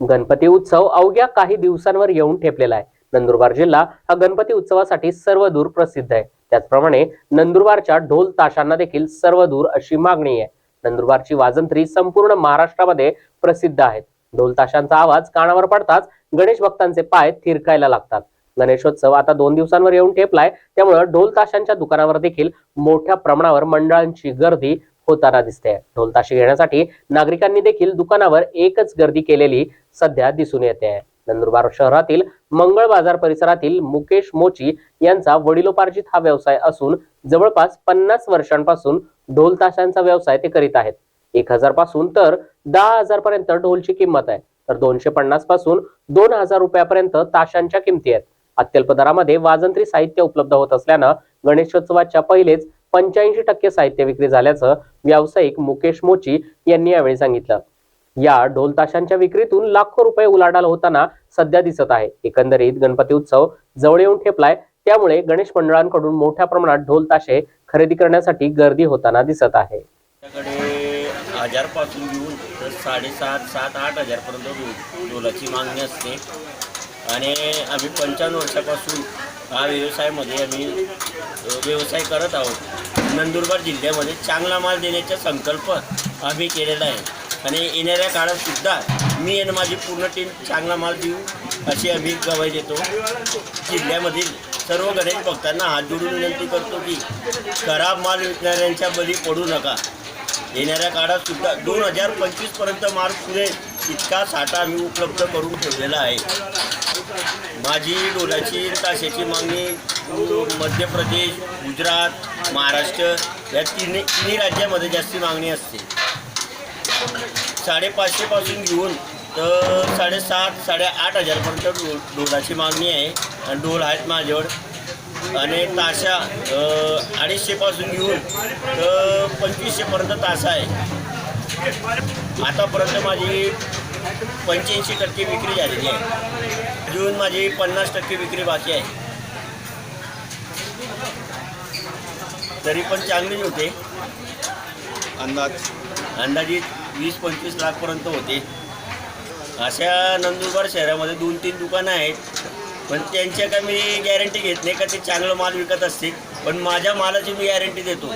गणपती उत्सव अवघ्या काही दिवसांवर येऊन ठेपलेला आहे. नंदुरबार जिल्हा हा गणपती उत्सवासाठी सर्वदूर प्रसिद्ध आहे. त्याचप्रमाणे नंदुरबारच्या ढोल ताशांना देखील सर्वदूर अशी मागणी आहे. नंदुरबारची वाजंत्री संपूर्ण महाराष्ट्रामध्ये प्रसिद्ध आहेत. ढोल ताशांचा आवाज कानावर पडताच गणेश भक्तांचे पाय थिरकायला लागतात. गणेशोत्सव आता दोन दिवसांवर येऊन ठेपलाय. त्यामुळे ढोल ताशांच्या दुकानावर देखील मोठ्या प्रमाणावर मंडळांची गर्दी होताना दिसते. ढोल ताशे घेण्यासाठी नागरिकांनी देखील दुकानावर एकच गर्दी केलेली सध्या दिसून येते. आहे नंदुरबार शहरातील मंगळ बाजार परिसरातील मुकेश मोची यांचा वडिलोपार्जित हा व्यवसाय असून जवळपास पन्नास वर्षांपासून ढोल ताशांचा व्यवसाय ते करीत आहेत. एक हजारपासून तर दहा हजार पर्यंत ढोलची किंमत आहे. तर दोनशे पन्नासपासून दोन हजार रुपयापर्यंत ताशांच्या किमती आहेत. अत्यल्प दरामध्ये वाजंत्री साहित्य उपलब्ध होत असल्यानं गणेशोत्सवाच्या पहिलेच पंच्याऐंशी टक्के साहित्य विक्री झाल्याचं व्यावसायिक मुकेश मोची यांनी यावेळी सांगितलं. या ढोल ताशांच्या विक्रीतून लाखो रुपये उलाढाल होताना सध्या दिसत आहे. एकंदरीत गणपती उत्सव जवळ येऊन ठेपलाय. त्यामुळे गणेश मंडळांकडून मोठ्या प्रमाणात ढोल ताशे खरेदी करण्यासाठी गर्दी होताना दिसत आहे. हजारपासून घेऊन तर साडेसात सात आठ हजारपर्यंत ढोलाची मागणी असते. आणि आम्ही पंच्याण्णव वर्षापासून हा व्यवसायामध्ये आम्ही व्यवसाय करत आहोत. नंदुरबार जिल्ह्यामध्ये चांगला माल देण्याचा संकल्प आम्ही केलेला आहे. आणि येणाऱ्या काळातसुद्धा मी आणि माझी पूर्ण टीम चांगला माल देऊ अशी आम्ही गवाई देतो. जिल्ह्यामधील सर्व गणेश भक्तांना हात जोडून विनंती करतो की खराब माल विकणाऱ्यांच्या बळी पडू नका. येणाऱ्या काळातसुद्धा दोन हजार पंचवीसपर्यंत माल पुरेल. इतका साठा मी उपलब्ध करून ठेवलेला आहे. माझी डोलाची ताशाची मागणी मध्य प्रदेश गुजरात महाराष्ट्र या तिन्ही तिन्ही राज्यामध्ये जास्ती मागणी असते. साडेपाचशेपासून घेऊन तर साडेसात साडेआठ हजारपर्यंत डो डोलाची मागणी आहे आणि डोल आहेत माझ्यावर. आणि ताशा अडीचशेपासून घेऊन तर पंचवीसशेपर्यंत तासा आहे. आतापर्यंत माझी पंच्याऐंशी टक्के विक्री झालेली आहे. अजून माझी पन्नास टक्के विक्री बाकी आहे. तरी पण चांगलीच होते. अंदाज? अंदाजित वीस पंचवीस लाखपर्यंत होते. अशा नंदुरबार शहरामध्ये दोन तीन दुकानं आहेत. पण त्यांच्या का मी गॅरंटी घेत नाही का ते चांगलं माल विकत असतील. पण माझ्या मालाची मी गॅरंटी देतो.